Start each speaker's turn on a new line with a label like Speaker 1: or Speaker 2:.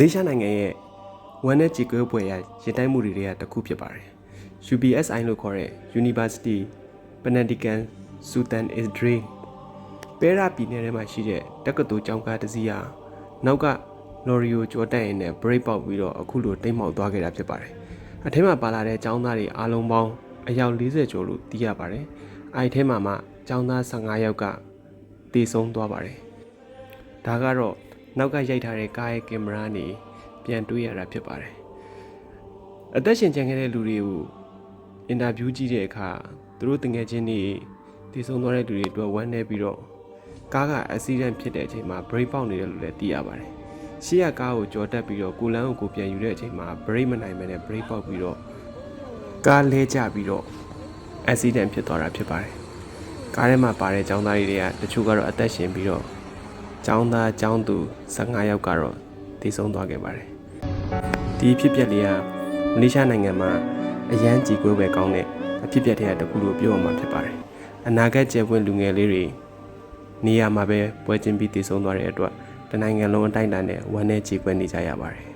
Speaker 1: လေးရှားနိုင်ငံရဲ့ဝမ်းနဲ့ကြည်ကွဲပွဲရရတိုက်မှုတွေတွေကတစ်ခုဖြစ်ပါတယ် UBSI လို့ခေါ်တဲ့ University Pendidikan Sultan Idris ပဲရပြည်နယ်ထဲမှာရှိတဲ့တက္ကသိုလ်ကျောင်းကားတစ်စီးဟာနောက်ကလော်ရီကိုကြော်တက်ရင်နဲ့ break ပေါက်ပြီးတော့အခုလိုတိတ်မောက်သွားခဲ့တာဖြစ်ပါတယ်။အထက်မှာပါလာတဲ့ကျောင်းသားတွေအားလုံးပေါင်းအယောက်40ကျော်လို့သိရပါတယ်။အဲဒီထဲမှာမှကျောင်းသား15ယောက်ကတည်ဆုံးသွားပါတယ်။ဒါကတော့ နောက်ကရိုက်ထားတဲ့ကားရဲ့ကင်မရာနေပြန်တွေ့ရတာဖြစ်ပါတယ်။အသက်ရှင်ကျန်ခဲ့တဲ့လူတွေကိုအင်တာဗျူးကြည့်တဲ့အခါသူတို့တငယ်ချင်းတွေတည်ဆုံးသွားတဲ့လူတွေအတွက်ဝမ်းနည်းပြီးတော့ကားကအက်ဆီဒန့်ဖြစ်တဲ့အချိန်မှာ brake ပေါက်နေတယ်လို့လည်းသိရပါတယ်။ရှေ့ကကားကိုကြော်တက်ပြီးတော့ကိုလန်းကိုကိုပြန်ယူတဲ့အချိန်မှာ brake မနိုင်မဲနဲ့ brake ပေါက်ပြီးတော့ကားလဲကျပြီးတော့ accident ဖြစ်သွားတာဖြစ်ပါတယ်။ကားထဲမှာပါတဲ့ចောင်းသားတွေကတချို့ကတော့အသက်ရှင်ပြီးတော့ ចောင်းသားចောင်းသူ15ယောက်ကတော့တည်ဆုံးသွားခဲ့ပါတယ်။ဒီဖြစ်ပျက်လေးကမလေးရှားနိုင်ငံမှာအရန်ကြည်ကွဲပဲကောင်းတဲ့အဖြစ်ပျက်တွေကတခုလို့ပြောရမှာဖြစ်ပါတယ်။အနာဂတ်ကျယ်ပွင့်လူငယ်လေးတွေနေရာမှာပဲပွဲချင်းပြီးတည်ဆုံးသွားတဲ့အတွက်တနိုင်ငံလုံးအတိုင်းအတာနဲ့ဝမ်းနဲ့ကြေကွဲနေကြရပါတယ်